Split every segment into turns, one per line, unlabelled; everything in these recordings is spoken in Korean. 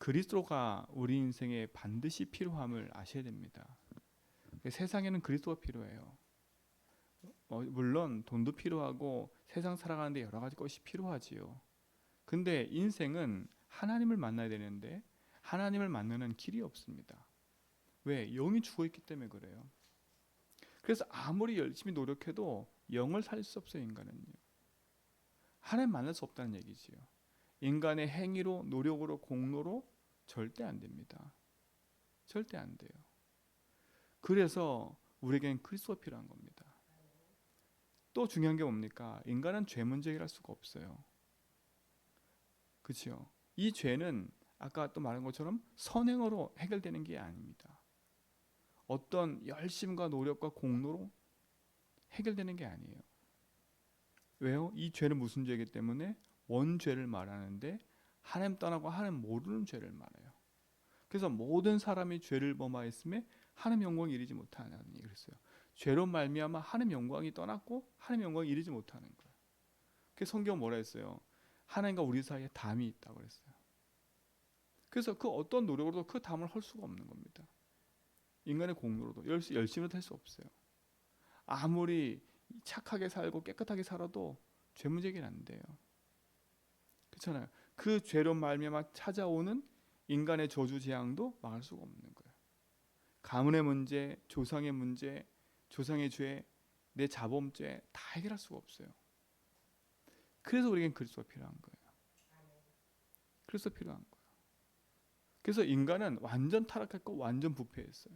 그리스도가 우리 인생에 반드시 필요함을 아셔야 됩니다. 세상에는 그리스도가 필요해요. 어, 물론 돈도 필요하고 세상 살아가는데 여러 가지 것이 필요하지요. 근데 인생은 하나님을 만나야 되는데 하나님을 만나는 길이 없습니다. 왜? 영이 죽어 있기 때문에 그래요. 그래서 아무리 열심히 노력해도 영을 살릴 수 없어요, 인간은요. 하나님 만날 수 없다는 얘기지요. 인간의 행위로, 노력으로, 공로로 절대 안 됩니다. 절대 안 돼요. 그래서 우리에겐 필요한 겁니다. 또 중요한 게 뭡니까? 인간은 죄 문제 해결할 수가 없어요. 그렇죠? 이 죄는 아까 또 말한 것처럼 선행으로 해결되는 게 아닙니다. 어떤 열심과 노력과 공로로 해결되는 게 아니에요. 왜요? 이 죄는 무슨 죄이기 때문에 원죄를 말하는데 하나님 떠나고 하나님 모르는 죄를 말해요. 그래서 모든 사람이 죄를 범하였음에 하나님 영광이 이르지 얘기를 했어요. 죄로 말미암아 하나님 영광이 떠났고 하나님 영광이 이르지 못하는 거예요. 그 성경 뭐라 했어요? 하나님과 우리 사이에 담이 있다고 그랬어요. 그래서 그 어떤 노력으로도 그 담을 할 수가 없는 겁니다. 인간의 공로로도 열심히도 할수 없어요. 아무리 착하게 살고 깨끗하게 살아도 죄 문제는 안 돼요. 그렇잖아요. 그 죄로 말미암아 찾아오는 인간의 저주 재앙도 막을 수가 없는 거예요. 가문의 문제, 조상의 문제, 조상의 죄, 내 자범죄 다 해결할 수가 없어요. 그래서 우리에겐 그리스도가 필요한 거예요. 그래서 필요한 거예요. 그래서 인간은 완전 타락했고 완전 부패했어요.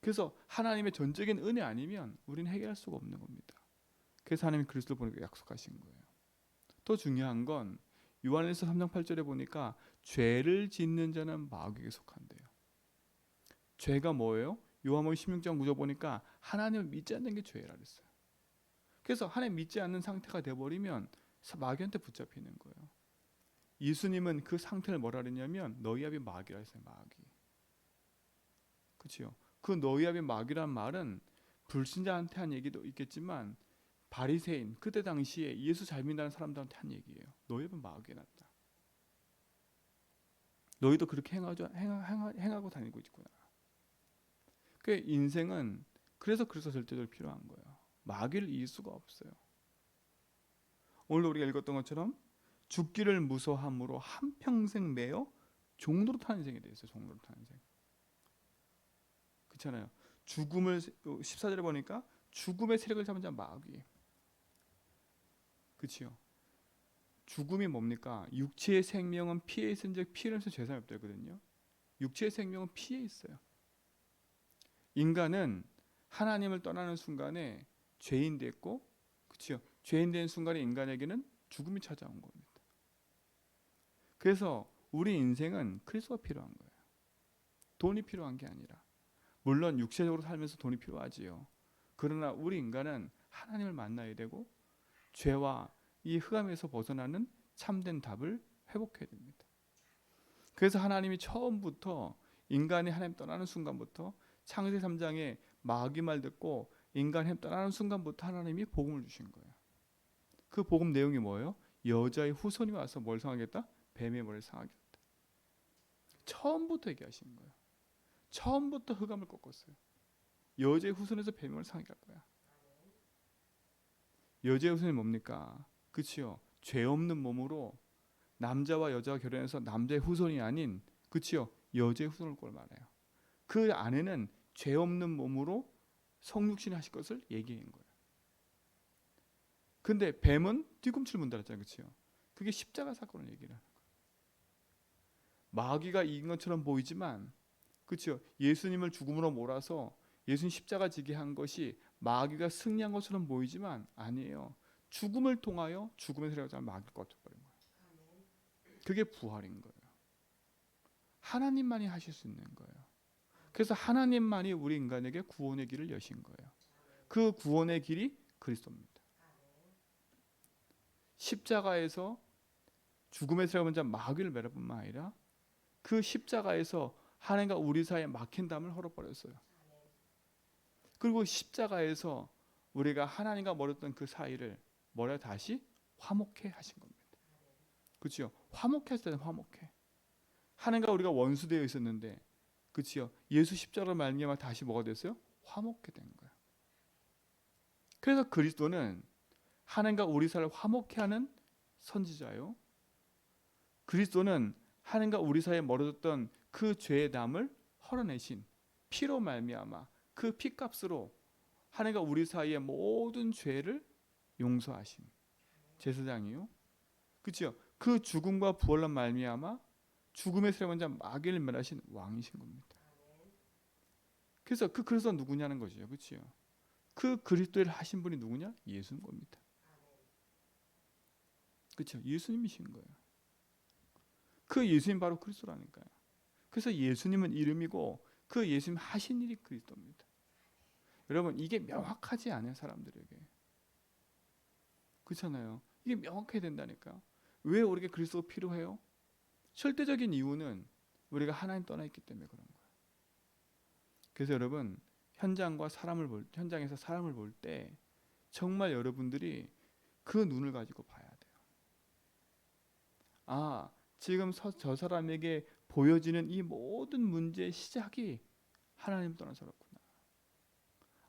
그래서 하나님의 전적인 은혜 아니면 우리는 해결할 수가 없는 겁니다. 그래서 하나님이 그리스도 보내고 약속하신 거예요. 더 중요한 건 요한일서 3장 8절에 보니까 죄를 짓는 자는 마귀에게 속한대요. 죄가 뭐예요? 요한복음 16장 9절 보니까 하나님을 믿지 않는 게 죄라 그랬어요. 그래서 하나님 믿지 않는 상태가 돼 버리면 마귀한테 붙잡히는 거예요. 예수님은 그 상태를 뭐라 그랬냐면 너희 앞이 마귀라 했어요. 마귀. 그렇죠? 그 너희 앞이 마귀란 말은 불신자한테 한 얘기도 있겠지만 바리새인 그때 당시에 예수 잘 믿는 사람들한테 한 얘기예요. 너희 앞은 마귀가 났다. 너희도 그렇게 행하죠, 행하, 행하 고 다니고 있구나. 그 인생은 그래서 그래서 절대적으로 필요한 거예요. 마귀를 이길 수가 없어요. 오늘 우리가 읽었던 것처럼 죽기를 무서함으로 한 평생 매여 종로로 타는 돼 있어요. 종로로 타는 인생. 그렇잖아요. 죽음을 14절에 보니까 죽음의 세력을 잡은 자 마귀. 그렇죠. 죽음이 뭡니까? 육체의 생명은 피해 있은즉 피를 해서 죄사함이 없거든요. 육체의 생명은 피해 있어요. 인간은 하나님을 떠나는 순간에 죄인 됐고, 그렇죠. 죄인 된 순간에 인간에게는 죽음이 찾아온 겁니다. 그래서 우리 인생은 그리스도가 필요한 거예요. 돈이 필요한 게 아니라 물론 육체적으로 살면서 돈이 필요하지요. 그러나 우리 인간은 하나님을 만나야 되고 죄와 이 흑암에서 벗어나는 참된 답을 회복해야 됩니다. 그래서 하나님이 처음부터 인간이 하나님 떠나는 순간부터 창세 3장에 마귀 말 듣고 인간 햄 떠나는 순간부터 하나님이 복음을 주신 거예요. 그 복음 내용이 뭐예요? 여자의 후손이 와서 뭘 상하겠다? 뱀의 머리를 상하겠다. 처음부터 얘기하신 거예요. 처음부터 흑암을 꺾었어요. 여자의 후손에서 머리를 상하게 할 거야. 여자의 후손이 뭡니까? 그치요. 죄 없는 몸으로 남자와 여자가 결혼해서 남자의 후손이 아닌 그치요. 여자의 후손을 꼴 말해요. 그 안에는 죄 없는 몸으로 성육신 하실 것을 얘기한 거예요. 근데 뱀은 뒤꿈치를 문달았잖아요. 그치요. 그게 십자가 사건을 얘기를 하는 거예요. 마귀가 이긴 것처럼 보이지만 그치요. 예수님을 죽음으로 몰아서 예수님 십자가 지게 한 것이 마귀가 승리한 것처럼 보이지만 아니에요. 죽음을 통하여 죽음의 세력을 마귀를 꺾어버린 거예요. 그게 부활인 거예요. 하나님만이 하실 수 있는 거예요. 그래서 하나님만이 우리 인간에게 구원의 길을 여신 거예요. 그 구원의 길이 그리스도입니다. 십자가에서 죽음의 세력을 마귀를 매를 뿐만 아니라 그 십자가에서 하나님과 우리 사이에 막힌 담을 헐어버렸어요. 그리고 십자가에서 우리가 하나님과 멀었던 그 사이를 뭐라 다시 화목해 하신 겁니다. 그렇죠? 화목해 할 때는 화목해. 하나님과 우리가 원수되어 있었는데 그치요? 예수 십자가로 말미암아 다시 뭐가 됐어요? 화목게 된 거야. 그래서 그리스도는 하나님과 우리 사이를 화목케 하는 선지자요. 그리스도는 하나님과 우리 사이에 멀어졌던 그 죄의 담을 헐어내신 피로 말미암아 그 피값으로 하나님과 우리 사이의 모든 죄를 용서하신 제사장이요. 그렇죠? 그 죽음과 부활로 말미암아 죽음의 세례원자 마귀를 멸하신 왕이신 겁니다. 그래서 그 그래서 누구냐는 거죠. 그렇죠? 그 그리스도를 하신 분이 누구냐? 예수인 겁니다. 그렇죠? 예수님이신 거예요. 그 예수님 바로 그리스도라니까요. 그래서 예수님은 이름이고 그 예수님 하신 일이 그리스도입니다. 여러분 이게 명확하지 않아요 사람들에게. 그렇잖아요. 이게 명확해야 된다니까. 왜 우리에게 그리스도가 필요해요? 절대적인 이유는 우리가 하나님 떠나 있기 때문에 그런 거예요. 그래서 여러분 현장과 사람을 볼 현장에서 사람을 볼 때 정말 여러분들이 그 눈을 가지고 봐야 돼요. 아 지금 서, 저 사람에게 보여지는 이 모든 문제의 시작이 하나님 떠나서였구나.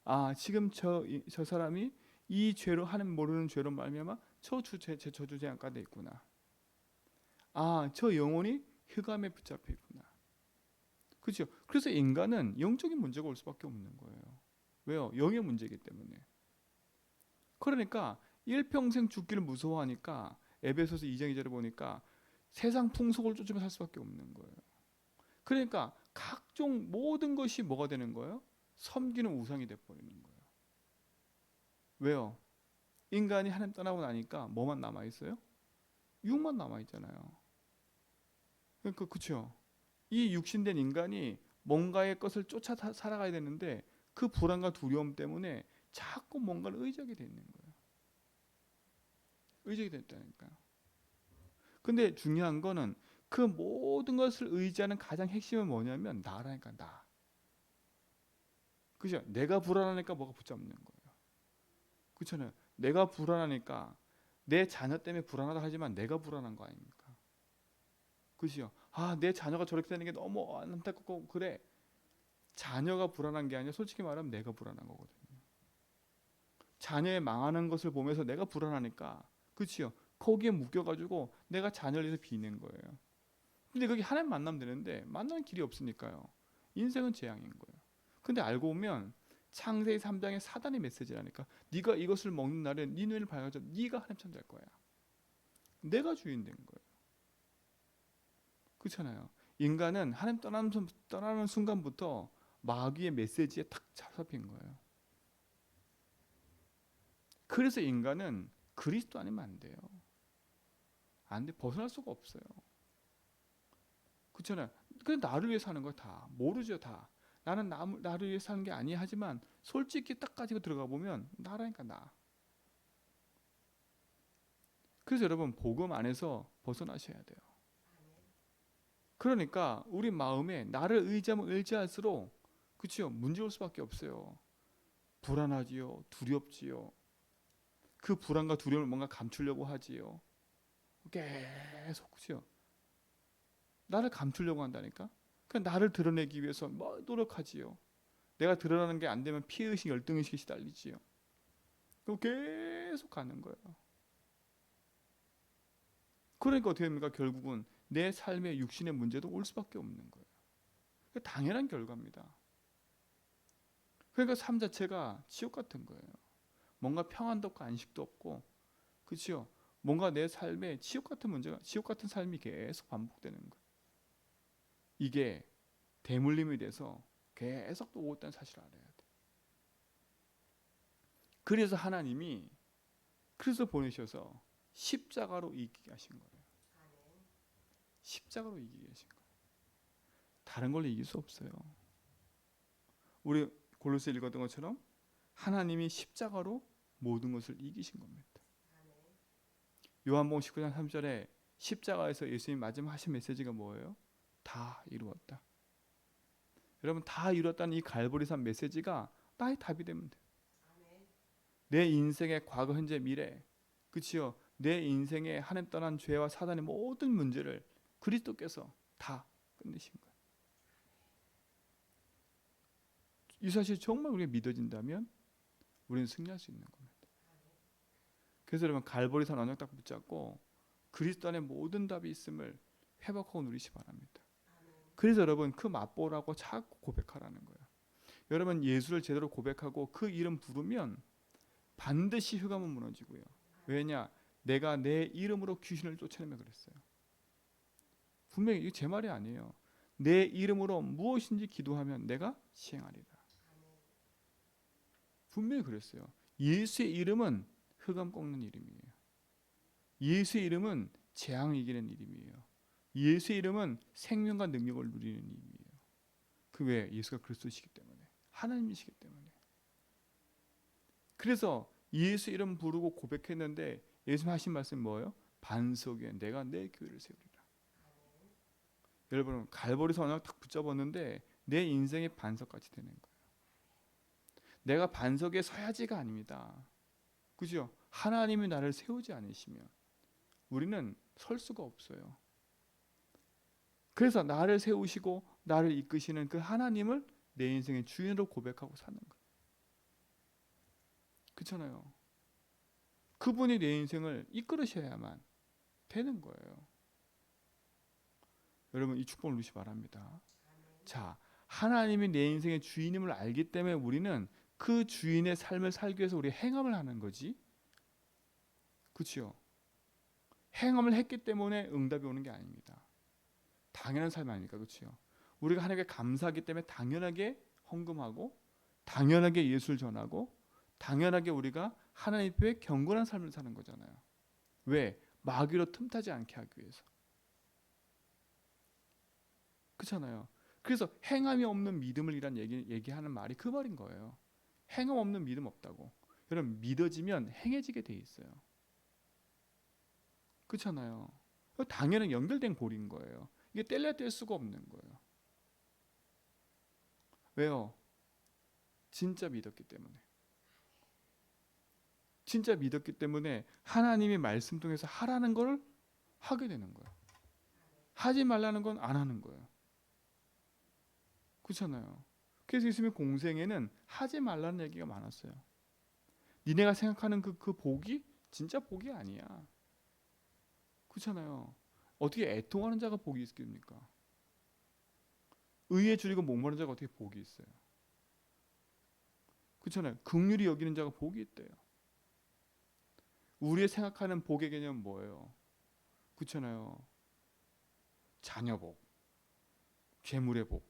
아 지금 저 저 사람이 이 죄로 하는 모르는 죄로 말미암아 저 주제 저 주제 안가돼 있구나. 아 저 영혼이 흑암에 붙잡혀 있구나. 그렇죠. 그래서 인간은 영적인 문제가 올 수밖에 없는 거예요. 왜요? 영의 문제이기 때문에. 그러니까 일평생 죽기를 무서워하니까 에베소서 2장 2절에 보니까 세상 풍속을 쫓으며 살 수밖에 없는 거예요. 그러니까 각종 모든 것이 뭐가 되는 거예요? 섬기는 우상이 돼 버리는 거예요. 왜요? 인간이 하나님 떠나고 나니까 뭐만 남아 있어요? 육만 남아 있잖아요. 그러니까 그렇죠. 이 육신된 인간이 뭔가의 것을 쫓아 사- 살아가야 되는데 그 불안과 두려움 때문에 자꾸 뭔가를 의지하게 되는 거예요. 의지하게 됐다니까요. 근데 중요한 거는 그 모든 것을 의지하는 가장 핵심은 뭐냐면 나라니까 나. 그죠? 내가 불안하니까 뭐가 붙잡는 거예요. 그렇잖아요. 내가 불안하니까 내 자녀 때문에 불안하다 하지만 내가 불안한 거 아닙니까? 그죠? 아, 내 자녀가 저렇게 되는 게 너무 안타깝고 그래. 자녀가 불안한 게 아니라 솔직히 말하면 내가 불안한 거거든요. 자녀의 망하는 것을 보면서 내가 불안하니까 그치요? 거기에 묶여가지고 내가 자녀를 위해서 비는 거예요. 근데 거기 하나님 만나면 되는데 만나는 길이 없으니까요. 인생은 재앙인 거예요. 근데 알고 보면 창세기 3장의 사단의 메시지라니까 네가 이것을 먹는 날에 네 눈을 밝아져 네가 하나님 참될 거야. 내가 주인 된 거예요. 그렇잖아요. 인간은 하나님 떠나는, 순- 떠나는 순간부터 마귀의 메시지에 탁 잡힌 거예요. 그래서 인간은 그리스도 아니면 안 돼요. 안 돼. 벗어날 수가 없어요. 그렇잖아요. 근데 나를 위해 사는 거 다. 모르죠, 다. 나는 나, 나를 위해 사는 게 아니야 하지만 솔직히 딱 가지고 들어가 보면 나라니까 나. 그래서 여러분 복음 안에서 벗어나셔야 돼요. 그러니까 우리 마음에 나를 의지하면 의지할수록 그치요 문제 올 수밖에 없어요. 불안하지요, 두렵지요. 그 불안과 두려움을 뭔가 감추려고 하지요. 계속 그치요. 나를 감추려고 한다니까. 그 나를 드러내기 위해서 뭐 노력하지요. 내가 드러나는 게 안 되면 피해 의식, 열등 의식이 시달리지요. 그럼 계속 가는 거예요. 그러니까 어떻게 됩니까? 결국은 내 삶의 육신의 문제도 올 수밖에 없는 거예요. 그 당연한 결과입니다. 그러니까 삶 자체가 지옥 같은 거예요. 뭔가 평안도 없고 안식도 없고, 그렇죠? 뭔가 내 삶에 지옥 같은 문제가, 지옥 같은 삶이 계속 반복되는 거예요. 이게 대물림이 돼서 계속 또 오고 있다는 사실을 알아야 돼. 그래서 하나님이 그래서 보내셔서 십자가로 이기게 하신 거예요. 십자가로 이기게 하신 거예요. 다른 걸로 이길 수 없어요. 우리 골로새 읽었던 것처럼 하나님이 십자가로 모든 것을 이기신 겁니다. 요한복음 19장 3절에 십자가에서 예수님 마지막 하신 메시지가 뭐예요? 다 이루었다. 여러분 다 이루었다는 이 갈보리산 메시지가 나의 답이 되면 돼. 내 인생의 과거, 현재, 미래, 그치요? 내 인생의 하나님 떠난 죄와 사단의 모든 문제를 그리스도께서 다 끝내신 거예요. 이 사실 정말 우리가 믿어진다면 우리는 승리할 수 있는 겁니다. 그래서 여러분 갈보리산 언약 딱 붙잡고 그리스도 안에 모든 답이 있음을 회복하고 누리시 바랍니다. 그래서 여러분 그 맛보라고 자꾸 고백하라는 거예요. 여러분 예수를 제대로 고백하고 그 이름 부르면 반드시 흑암은 무너지고요. 왜냐? 내가 내 이름으로 귀신을 쫓아내며 그랬어요. 분명히 이게 제 말이 아니에요. 내 이름으로 무엇인지 기도하면 내가 시행하리라. 분명히 그랬어요. 예수의 이름은 흑암 꺾는 이름이에요. 예수의 이름은 재앙을 이기는 이름이에요. 예수의 이름은 생명과 능력을 누리는 이름이에요. 그 왜? 예수가 그리스도시기 때문에 하나님이시기 때문에. 그래서 예수 이름 부르고 고백했는데 예수님 하신 말씀 뭐예요? 반석에 내가 내 교회를 세우리라. 여러분 갈보리 선을 딱 붙잡았는데 내 인생의 반석같이 되는 거예요. 내가 반석에 서야지가 아닙니다. 그죠? 하나님이 나를 세우지 않으시면 우리는 설 수가 없어요. 그래서 나를 세우시고 나를 이끄시는 그 하나님을 내 인생의 주인으로 고백하고 사는 거예요. 그렇잖아요. 그분이 내 인생을 이끌으셔야만 되는 거예요. 여러분 이 축복을 누시 바랍니다. 자, 하나님이 내 인생의 주인임을 알기 때문에 우리는 그 주인의 삶을 살기 위해서 우리 행함을 하는 거지. 그렇죠? 행함을 했기 때문에 응답이 오는 게 아닙니다. 당연한 삶 아닙니까? 그렇죠? 우리가 하나님께 감사하기 때문에 당연하게 헌금하고 당연하게 예수를 전하고 당연하게 우리가 하나님 앞에 경건한 삶을 사는 거잖아요. 왜? 마귀로 틈타지 않게 하기 위해서. 그렇잖아요. 그래서 행함이 없는 믿음을 이란 얘기, 얘기하는 말이 그 말인 거예요. 행함 없는 믿음 없다고. 여러분 믿어지면 행해지게 돼 있어요. 그렇잖아요. 당연히 연결된 고리인 거예요. 이게 뗄래야 뗄 수가 없는 거예요. 왜요? 진짜 믿었기 때문에. 진짜 믿었기 때문에 하나님의 말씀 통해서 하라는 걸 하게 되는 거예요. 하지 말라는 건 안 하는 거예요. 그렇잖아요. 그래서 예수님의 공생에는 하지 말라는 얘기가 많았어요. 니네가 생각하는 그, 그 복이 진짜 복이 아니야. 그렇잖아요. 어떻게 애통하는 자가 복이 있겠습니까? 의에 줄이고 목마른 자가 어떻게 복이 있어요? 그렇잖아요. 극률이 여기는 자가 복이 있대요. 우리의 생각하는 복의 개념은 뭐예요? 그렇잖아요. 자녀 복, 재물의 복,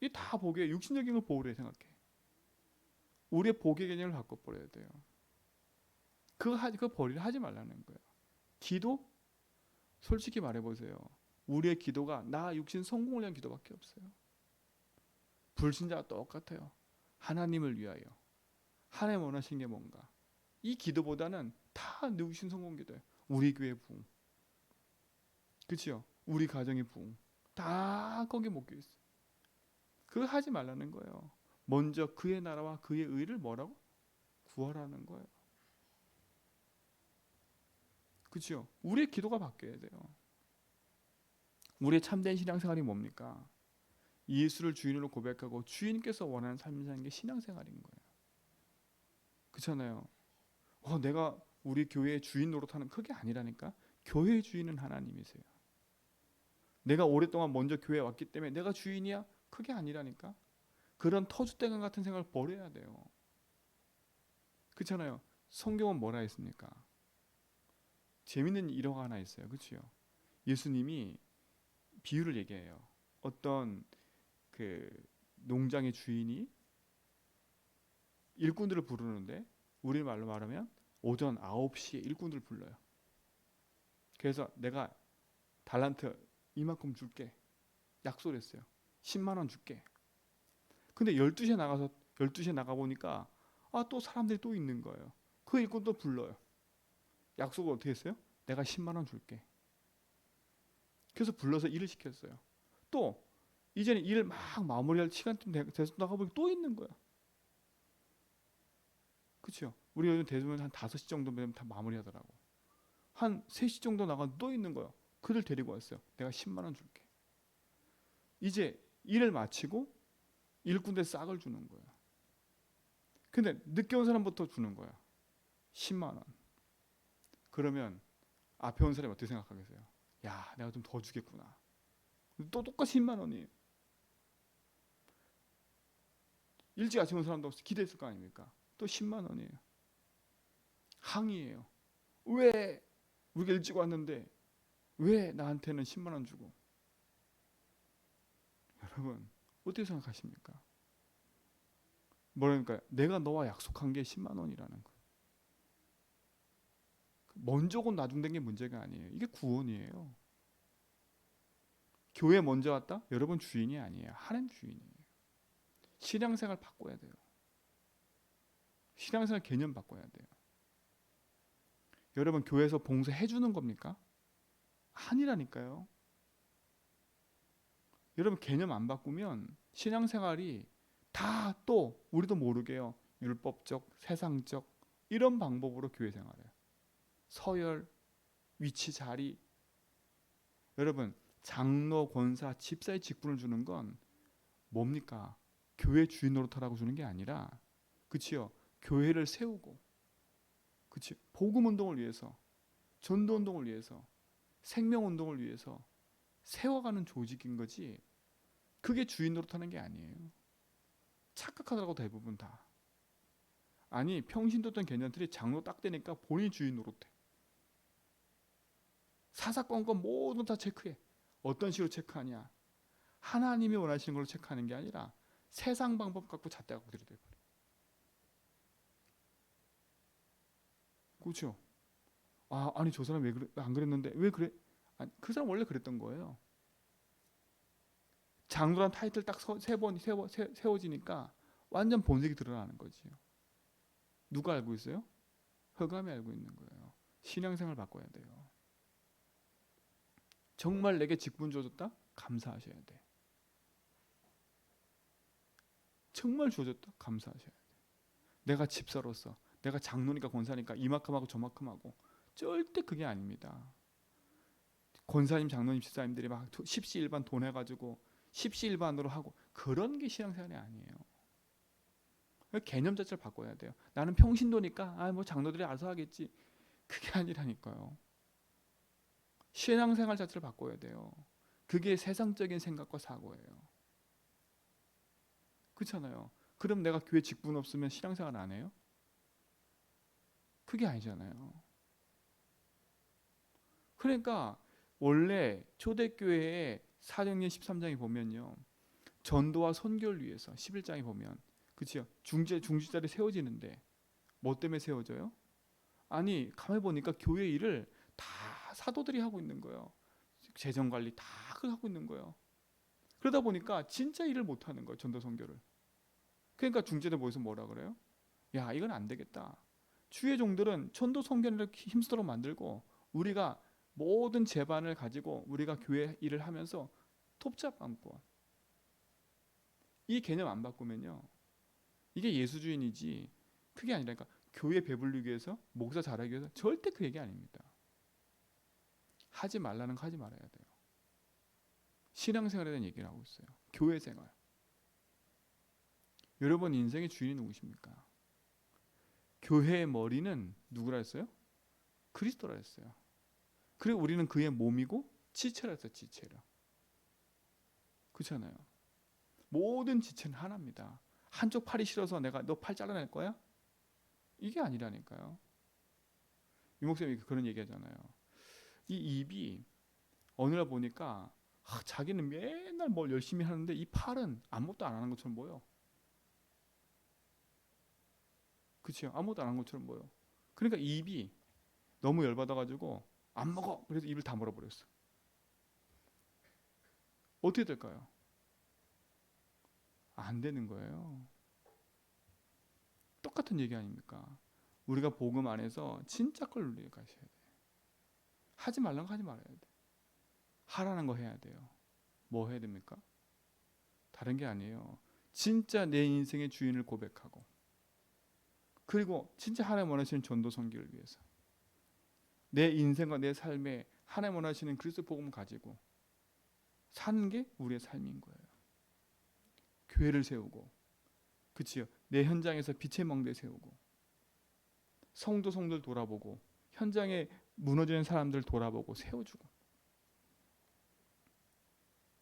이 다 복이에요. 육신적인 걸 복으로 생각해. 우리의 복의 개념을 바꿔버려야 돼요. 그거 하, 그거 버리려 하지 말라는 거예요. 기도 솔직히 말해보세요. 우리의 기도가 나 육신 성공을 위한 기도밖에 없어요. 불신자가 똑같아요. 하나님을 위하여. 하나님 원하시는 게 뭔가. 이 기도보다는 다 육신 성공 기도예요. 우리 교회 부흥. 그렇죠? 우리 가정의 부흥. 다 거기 묶여 있어요. 그거 하지 말라는 거예요. 먼저 그의 나라와 그의 의를 뭐라고? 구하라는 거예요. 그렇죠? 우리의 기도가 바뀌어야 돼요. 우리의 참된 신앙생활이 뭡니까? 예수를 주인으로 고백하고 주인께서 원하는 삶을 사는 게 신앙생활인 거예요. 그렇잖아요. 어, 내가 우리 교회의 주인 노릇하는 그게 아니라니까. 교회의 주인은 하나님이세요. 내가 오랫동안 먼저 교회에 왔기 때문에 내가 주인이야? 그게 아니라니까. 그런 터줏대감 같은 생각을 버려야 돼요. 그렇잖아요. 성경은 뭐라 했습니까? 재밌는 일화가 하나 있어요. 그렇죠? 예수님이 비유를 얘기해요. 어떤 그 농장의 주인이 일꾼들을 부르는데 우리 말로 말하면 오전 9시에 일꾼들 불러요. 그래서 내가 달란트 이만큼 줄게. 약속을 했어요. 10만 원 줄게. 근데 12시에 나가서 12시에 나가 보니까 아 또 사람들이 또 있는 거예요. 그 일꾼 또 불러요. 약속을 어떻게 했어요? 내가 10만 원 줄게. 그래서 불러서 일을 시켰어요. 또 이제는 일을 막 마무리할 시간쯤 돼서 나가보니 또 있는 거야. 그렇죠? 우리 요즘 대부분 한 5시 정도 되면 다 마무리하더라고. 한 3시 정도 나가 또 있는 거야. 그를 데리고 왔어요. 내가 10만 원 줄게. 이제 일을 마치고 일꾼들 싹을 주는 거야. 근데 늦게 온 사람부터 주는 거야. 10만 원. 그러면 앞에 온 사람이 어떻게 생각하겠어요? 야, 내가 좀 더 주겠구나. 또 똑같이 10만 원이에요. 일찍 아침 온 사람도 기대했을 거 아닙니까? 또 10만 원이에요. 항의예요. 왜 우리가 일찍 왔는데 왜 나한테는 10만 원 주고? 여러분 어떻게 생각하십니까? 뭐라니까 내가 너와 약속한 게 10만 원이라는 거. 먼저 곧 나중된 게 문제가 아니에요. 이게 구원이에요. 교회 먼저 왔다? 여러분 주인이 아니에요. 하나님 주인이에요. 신앙생활 바꿔야 돼요. 신앙생활 개념 바꿔야 돼요. 여러분 교회에서 봉사해 주는 겁니까? 아니라니까요. 여러분 개념 안 바꾸면 신앙생활이 다 또 우리도 모르게요. 율법적, 세상적 이런 방법으로 교회 생활해요. 서열, 위치, 자리. 여러분 장로, 권사, 집사의 직분을 주는 건 뭡니까? 교회 주인 노릇하라고 주는 게 아니라 그치요. 교회를 세우고 그치 복음 운동을 위해서 전도 운동을 위해서 생명 운동을 위해서 세워가는 조직인 거지 그게 주인 노릇하는 게 아니에요 착각하더라고 대부분 다 아니 평신도던 개념들이 장로 딱 되니까 본인 주인 노릇해 사사건건 모두 다 체크해 어떤 식으로 체크하냐 하나님이 원하시는 걸로 체크하는 게 아니라 세상 방법 갖고 잣대갖고 들이대 버려 그렇죠. 아 아니 저 사람 왜 그래 안 그랬는데 왜 그래? 아니, 그 사람 원래 그랬던 거예요. 장로란 타이틀 딱 세 번 세워지니까 완전 본색이 드러나는 거지요. 누가 알고 있어요? 허감이 알고 있는 거예요. 신앙생활 바꿔야 돼요. 정말 내게 직분 줘줬다? 감사하셔야 돼. 정말 줘줬다? 감사하셔야 돼. 내가 집사로서 내가 장로니까 권사니까 이만큼하고 저만큼하고 절대 그게 아닙니다. 권사님, 장로님, 집사님들이 막 십시일반 돈 해가지고 십시일반으로 하고 그런 게 신앙생활이 아니에요. 개념 자체를 바꿔야 돼요. 나는 평신도니까 아 뭐 장로들이 알아서 하겠지. 그게 아니라니까요. 신앙생활 자체를 바꿔야 돼요. 그게 세상적인 생각과 사고예요. 그렇잖아요. 그럼 내가 교회 직분 없으면 신앙생활 안 해요? 그게 아니잖아요. 그러니까 원래 초대교회의 사도행전 13장에 보면요. 전도와 선교를 위해서 11장에 보면 그치요. 중재 중지자리 세워지는데 뭐 때문에 세워져요? 아니 가만히 보니까 교회 일을 다 사도들이 하고 있는 거예요. 재정 관리 다 하고 있는 거예요. 그러다 보니까 진짜 일을 못 하는 거예요. 전도 선교를. 그러니까 중재들 모여서 뭐라 그래요? 야, 이건 안 되겠다. 주의 종들은 천도 성견을 힘쓰도록 만들고 우리가 모든 재반을 가지고 우리가 교회 일을 하면서 톱잡 안고 이 개념 안 바꾸면요 이게 예수주의이지 그게 아니라니까 교회 배불리기 위해서 목사 잘하기 위해서 절대 그 얘기 아닙니다 하지 말라는 거 하지 말아야 돼요 신앙생활에 대한 얘기를 하고 있어요 교회 생활 여러분 인생의 주인이 누구십니까? 교회의 머리는 누구라 했어요? 그리스도라 했어요. 그리고 우리는 그의 몸이고 지체라 했어요. 지체라. 그렇잖아요. 모든 지체는 하나입니다. 한쪽 팔이 싫어서 내가 너 팔 잘라낼 거야? 이게 아니라니까요. 유 목사님이 그런 얘기 하잖아요. 이 입이 어느 날 보니까 아, 자기는 맨날 뭘 열심히 하는데 이 팔은 아무것도 안 하는 것처럼 보여. 그치요? 아무것도 안 한 것처럼 보여. 그러니까 입이 너무 열받아가지고 안 먹어. 그래서 입을 다물어 버렸어. 어떻게 될까요? 안 되는 거예요. 똑같은 얘기 아닙니까? 우리가 복음 안에서 진짜 걸 누리고 가셔야 돼. 하지 말라는 거 하지 말아야 돼. 하라는 거 해야 돼요. 뭐 해야 됩니까? 다른 게 아니에요. 진짜 내 인생의 주인을 고백하고 그리고 진짜 하나님 원하시는 전도 선교를 위해서 내 인생과 내 삶에 하나님 원하시는 그리스도 복음을 가지고 사는 게 우리의 삶인 거예요. 교회를 세우고, 그치요? 내 현장에서 빛의 멍대 세우고, 성도 성들 돌아보고, 현장에 무너지는 사람들 돌아보고 세워주고,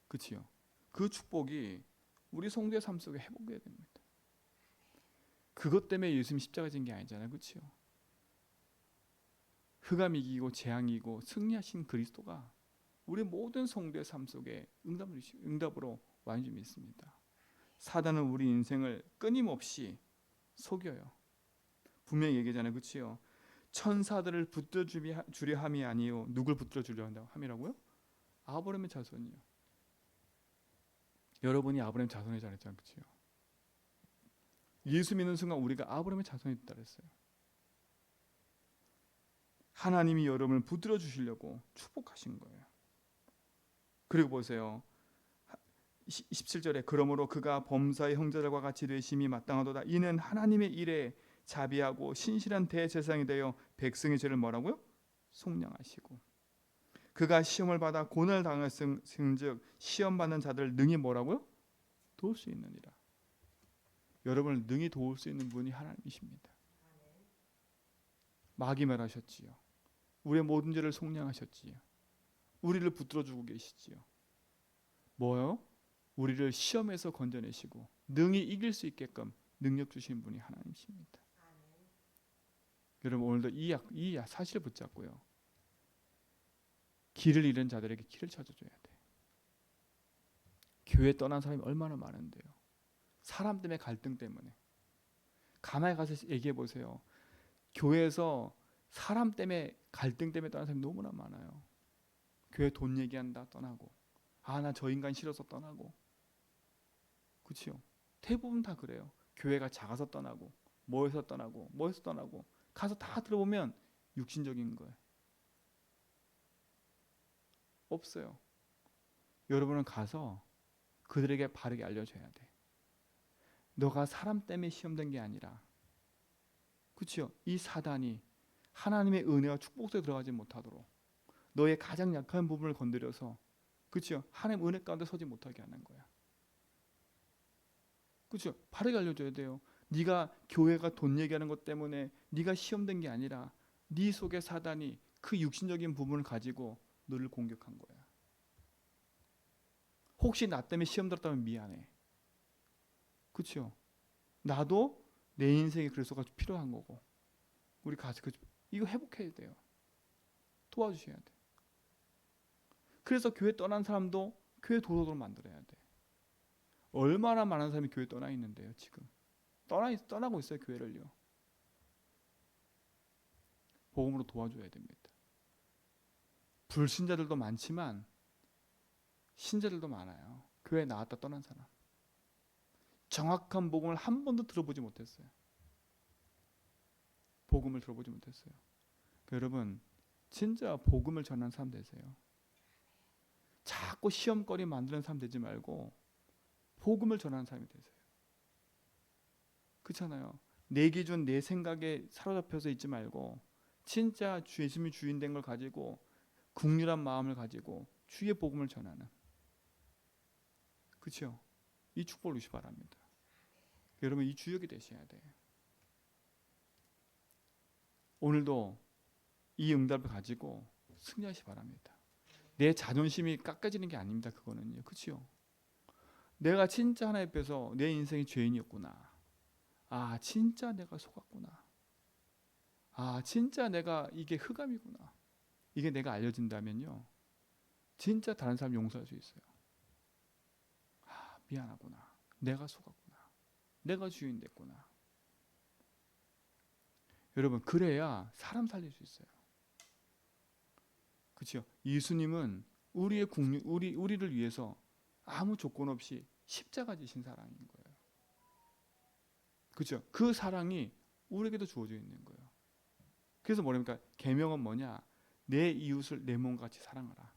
그치요? 그 축복이 우리 성도의 삶 속에 회복돼야 됩니다. 그것 때문에 예수님 십자가 진 게 아니잖아요, 그치요? 흑암 이기고 재앙 이기고 승리하신 그리스도가 우리 모든 성도의 삶 속에 응답을, 응답으로 줄 믿습니다. 사단은 우리 인생을 끊임없이 속여요. 분명히 얘기잖아요, 그렇지요? 천사들을 붙들어 주려 함이 아니요, 누굴 붙들어 주려 한다고 함이라고요? 아브라함의 자손이요. 여러분이 아브라함 자손이 잘했잖아요, 그렇지요? 예수 믿는 순간 우리가 아브라함의 자손이 됐다 그랬어요. 하나님이 여러분을 붙들어 주시려고 축복하신 거예요. 그리고 보세요. 17절에 그러므로 그가 범사의 형제들과 같이 되심이 마땅하도다. 이는 하나님의 일에 자비하고 신실한 대제사장이 되어 백성의 죄를 뭐라고요? 속량하시고 그가 시험을 받아 고난을 당했은즉 시험 받는 자들을 능히 뭐라고요? 도울 수 있느니라. 여러분을 능히 도울 수 있는 분이 하나님이십니다. 마귀 말하셨지요. 우리의 모든 죄를 속량하셨지요. 우리를 붙들어 주고 계시지요. 뭐요? 우리를 시험에서 건져내시고 능히 이길 수 있게끔 능력 주신 분이 하나님이십니다. 여러분 오늘도 이, 약, 이 사실을 붙잡고요. 길을 잃은 자들에게 길을 찾아줘야 돼. 교회 떠난 사람이 얼마나 많은데요. 사람 때문에 갈등 때문에. 가만히 가서 얘기해 보세요. 교회에서 사람 때문에 갈등 때문에 떠난 사람이 너무나 많아요. 교회 돈 얘기한다 떠나고 아 나 저 인간 싫어서 떠나고 그치요 대부분 다 그래요 교회가 작아서 떠나고 뭐해서 떠나고 뭐해서 떠나고 가서 다 들어보면 육신적인 거예요 없어요 여러분은 가서 그들에게 바르게 알려줘야 돼 너가 사람 때문에 시험된 게 아니라 그치요 이 사단이 하나님의 은혜와 축복 속에 들어가지 못하도록 너의 가장 약한 부분을 건드려서 그렇죠? 하나님 은혜 가운데 서지 못하게 하는 거야. 그렇죠? 바르게 알려줘야 돼요. 네가 교회가 돈 얘기하는 것 때문에 네가 시험된 게 아니라 네 속에 사단이 그 육신적인 부분을 가지고 너를 공격한 거야. 혹시 나 때문에 시험 들었다면 미안해. 그렇죠? 나도 내 인생에 그래서가 필요한 거고 우리 같이 그 이거 회복해야 돼요. 도와주셔야 돼. 그래서 교회 떠난 사람도 교회 도덕으로 만들어야 돼. 얼마나 많은 사람이 교회 떠나 있는데요, 지금. 떠나 떠나고 있어요, 교회를요. 복음으로 도와줘야 됩니다. 불신자들도 많지만 신자들도 많아요. 교회 나왔다 떠난 사람. 정확한 복음을 한 번도 들어보지 못했어요. 복음을 들어보지 못했어요. 여러분, 진짜 복음을 전하는 사람 되세요. 자꾸 시험거리 만드는 사람 되지 말고 복음을 전하는 사람이 되세요. 그렇잖아요. 내 기준, 내 생각에 사로잡혀서 있지 말고 진짜 주 예수님이 주인 된 걸 가지고 국률한 마음을 가지고 주의 복음을 전하는 그렇죠? 이 축복을 주시 바랍니다. 여러분 이 주역이 되셔야 돼요. 오늘도 이 응답을 가지고 승리하시 바랍니다. 내 자존심이 깎아지는 게 아닙니다. 그거는요. 그렇죠? 내가 진짜 하나님 앞에서 내 인생이 죄인이었구나. 아, 진짜 내가 속았구나. 아, 진짜 내가 이게 흑암이구나. 이게 내가 알려진다면요. 진짜 다른 사람 용서할 수 있어요. 아, 미안하구나. 내가 속았구나. 내가 주인 됐구나. 여러분, 그래야 사람 살릴 수 있어요. 그렇죠? 예수님은 우리의 국리, 우리 우리를 위해서 아무 조건 없이 십자가 지신 사랑인 거예요. 그렇죠? 그 사랑이 우리에게도 주어져 있는 거예요. 그래서 뭐랍니까? 계명은 뭐냐? 내 이웃을 내 몸같이 사랑하라.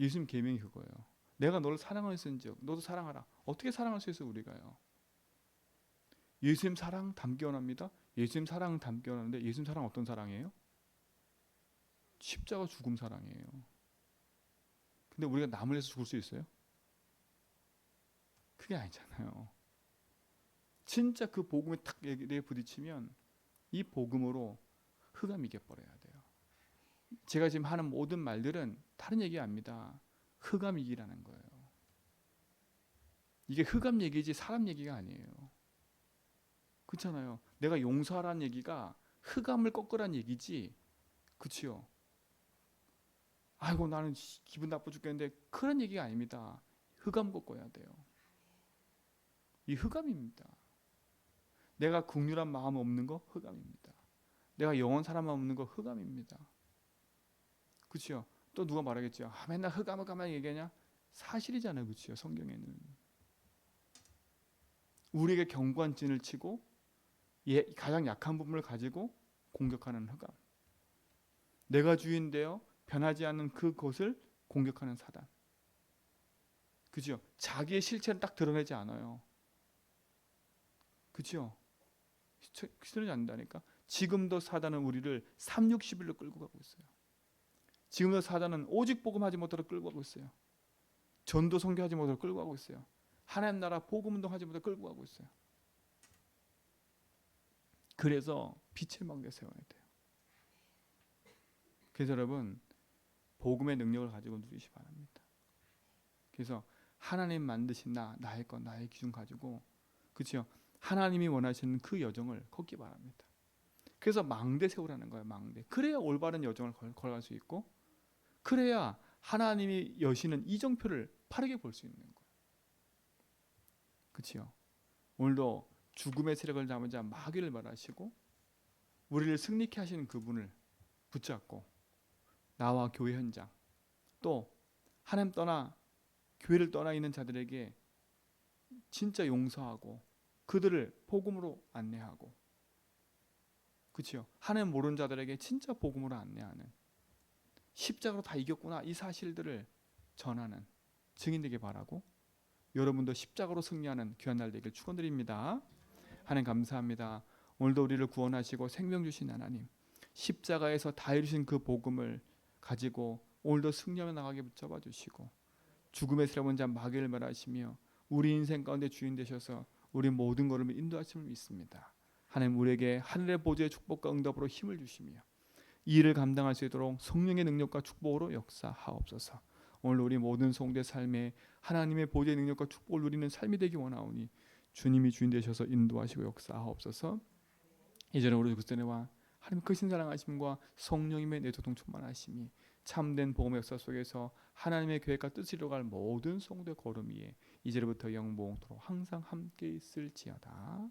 예수님 계명이 그거예요. 내가 너를 사랑하였은즉 너도 사랑하라. 어떻게 사랑할 수 있어요, 우리가요? 예수님 사랑 담기 원합니다. 예수님 사랑 담기 원하는데 예수님 사랑 어떤 사랑이에요? 십자가 죽음 사랑이에요. 근데 우리가 남을 위해서 죽을 수 있어요? 그게 아니잖아요. 진짜 그 복음에 탁 내게 부딪히면 이 복음으로 흑암 이겨버려야 돼요. 제가 지금 하는 모든 말들은 다른 얘기 아닙니다. 흑암 이기라는 거예요. 이게 흑암 얘기지 사람 얘기가 아니에요. 그렇잖아요. 내가 용서하라는 얘기가 흑암을 꺾으라는 얘기지. 그치요? 아이고 나는 씨, 기분 나빠 죽겠는데 그런 얘기가 아닙니다. 흑암 꺾어야 돼요. 이 흑암입니다. 내가 국률한 마음 없는 거 흑암입니다. 내가 영원 사람 없는 거 흑암입니다. 그치요? 또 누가 말하겠죠. 아, 맨날 흑암 흑암만 얘기하냐? 사실이잖아요. 그치요? 성경에는. 우리에게 찐을 치고 예, 가장 약한 부분을 가지고 공격하는 흑암. 내가 주인되어 변하지 않는 그것을 공격하는 사단. 그죠? 자기의 실체를 딱 드러내지 않아요. 그죠? 드러내지 않는다니까. 지금도 사단은 우리를 3, 60일로 끌고 가고 있어요. 지금도 사단은 오직 복음하지 못하도록 끌고 가고 있어요. 전도 선교하지 못하도록 끌고 가고 있어요. 하나님 나라 복음 운동하지 못하도록 끌고 가고 있어요. 그래서 빛을 막내 세워야 돼요. 그래서 여러분 복음의 능력을 가지고 누리시 바랍니다. 그래서 하나님 만드신 나 나의 것 나의 기준 가지고 그렇죠. 하나님이 원하시는 그 여정을 걷기 바랍니다. 그래서 망대 세우라는 거예요. 망대. 그래야 올바른 여정을 걸, 걸어갈 수 있고 그래야 하나님이 여시는 이정표를 빠르게 볼 수 있는 거예요. 그렇죠. 오늘도 죽음의 세력을 잡은 자 마귀를 말하시고 우리를 승리케 하시는 그분을 붙잡고 나와 교회 현장 또 하나님 떠나 교회를 떠나 있는 자들에게 진짜 용서하고 그들을 복음으로 안내하고 그렇죠. 하나님 모르는 자들에게 진짜 복음으로 안내하는 십자가로 다 이겼구나 이 사실들을 전하는 증인 되길 바라고 여러분도 십자가로 승리하는 귀한 날 되길 축원드립니다. 하나님 감사합니다. 오늘도 우리를 구원하시고 생명 주신 하나님 십자가에서 다 이루신 그 복음을 가지고 오늘도 승리하며 나가게 붙잡아 주시고 죽음의 새로운 자 마귀를 멸하시며 우리 인생 가운데 주인 되셔서 우리 모든 걸음을 인도하심을 믿습니다. 하나님 우리에게 하늘의 보좌의 축복과 응답으로 힘을 주시며 이 일을 감당할 수 있도록 성령의 능력과 축복으로 역사하옵소서. 오늘 우리 모든 성대 삶에 하나님의 보좌의 능력과 축복을 누리는 삶이 되기 원하오니 주님이 주인 되셔서 인도하시고 역사하옵소서. 이제는 우리 그리스도와 하나님 크신 사랑하심과 성령님의 내도동 충만하심이 참된 복음의 역사 속에서 하나님의 계획과 뜻을 이루어갈 모든 성도의 걸음 위에 이제부터 영봉토록 항상 함께 있을지어다.